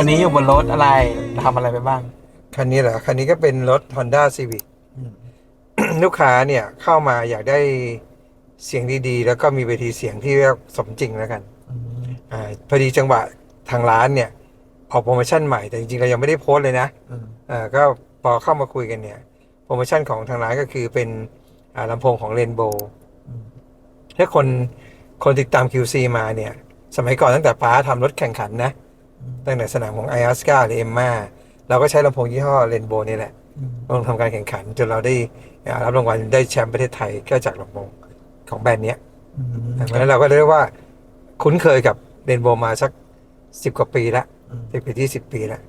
วันนี้อยู่บนรถอะไรทำอะไรไปบ้าง คันนี้เหรอคันนี้ก็เป็นรถ Honda Civic ลูกค้าเนี่ยเข้ามาอยากได้เสียงดีๆ แล้วก็มีเวทีเสียงที่เรียกสมจริงแล้วกันอาพอดีจังหวะทางร้านเนี่ย ออกโปรโมชั่นใหม่แต่จริงๆเรายังไม่ได้โพสต์เลยนะอ่าก็พอเข้ามาคุยกันเนี่ย โปรโมชั่นของทางร้านก็คือเป็นอ่าลำโพงของเรนโบว์ถ้าคนคนติดตาม QC มาเนี่ย สมัยก่อนตั้งแต่ป้าทำรถแข่งขันนะ ตั้งแต่สนามของไออ s สกาหรือเอ็มมาเราก็ใช้ลำโพงยี่ห้อเรนโบว์นี่แหละลงทำการแข่งขันจนเราได้อ่ารับรางวัลได้แชมป์ประเทศไทยก็จากลำโพงของแบรนด์เนี้ยเพราะฉะนั้นเราก็เรียกว่าคุ้นเคยกับเรนโบว์มาสักสิบกว่าปีละสิบปีที่สิบปีละ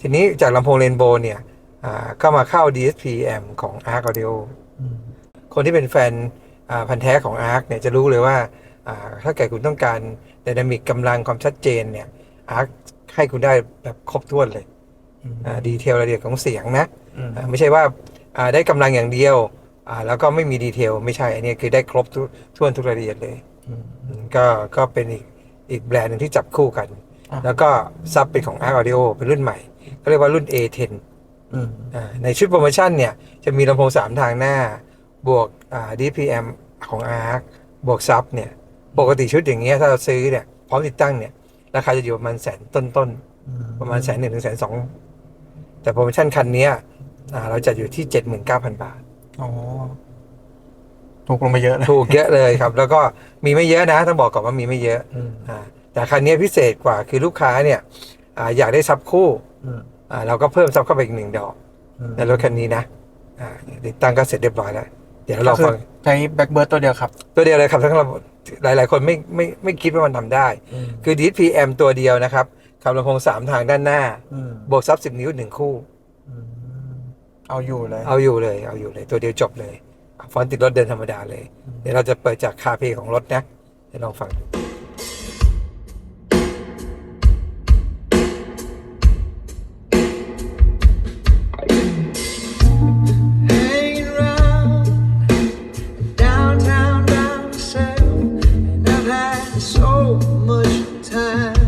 ทีนี้จากลำโพงเรนโบว์เนี่ยอ่าก็มาเข้า DSP-M ของ Arc Audio คนที่เป็นแฟนอ่าพันธ์แท้ของ Arc เนี่ยจะรู้เลยว่าอ่าถ้าเกิดคุณต้องการไดนามิกกำลังความชัดเจนเนี่ย Arc ให้คุณได้แบบครบถ้วนเลยอ่าดีเทลรายละเอียดของเสียงนะอ่าไม่ใช่ว่าอ่าได้กำลังอย่างเดียวอ่าแล้วก็ไม่มีดีเทลไม่ใช่อันนี้คือได้ครบทุกทั่วนทุกรายละเอียดเลยอืมก็ก็เป็นอีกอีกแบรนด์หนึ่งที่จับคู่กันอ่าแล้วก็ซับเป็นของ Arc Audio เป็นรุ่นใหม่ ก็เรียกว่ารุ่น A10 อ่าในชุดโปรโมชั่นเนี่ยจะมีลำโพง3ทางหน้า บวกอ่า DPM ของ Arc บวกซับเนี่ย ปกติชุดอย่างเงี้ยถ้าเราซื้อเนี่ยพร้อมติดตั้งเนี่ย ราคาจะอยู่ประมาณแสนต้นๆ ประมาณแสนหนึ่งถึงแสนสองแต่โปรโมชั่นคันเนี้ยอ่าเราจัดอยู่ที่เจ็ดหมื่นเก้าพันบาทอ๋อถูกลงไปเยอะนะถูกเยอะเลยครับ แล้วก็มีไม่เยอะนะต้องบอกก่อนว่ามีไม่เยอะอ่าแต่คันนี้พิเศษกว่าคือลูกค้าเนี่ยอาอยากได้ซับคู่อ่าเราก็เพิ่มซับเข้าไปอีกหนึ่งดอกในรถคันนี้นะอ่าติดตั้งก็เสร็จเรียบร้อยแล้ว เดี๋ยวเราฟังใช้แบ็กเบิร์ดตัวเดียวครับ ตัวเดียวเลยครับทั้งเรา หลาย ๆ คนไม่ไม่ไม่คิดว่ามันทำได้ คือ DPM ตัวเดียวนะครับขับลำโพงสามทางด้านหน้าบวกซับสิบนิ้วหนึ่งคู่เอาอยู่เลย เอาอยู่เลยเอาอยู่เลย ตัวเดียวจบเลย ฟอนต์ติดรถเดินธรรมดาเลย เดี๋ยวเราจะเปิดจากคาเพของรถนะเดี๋ยวลองฟังดู much time.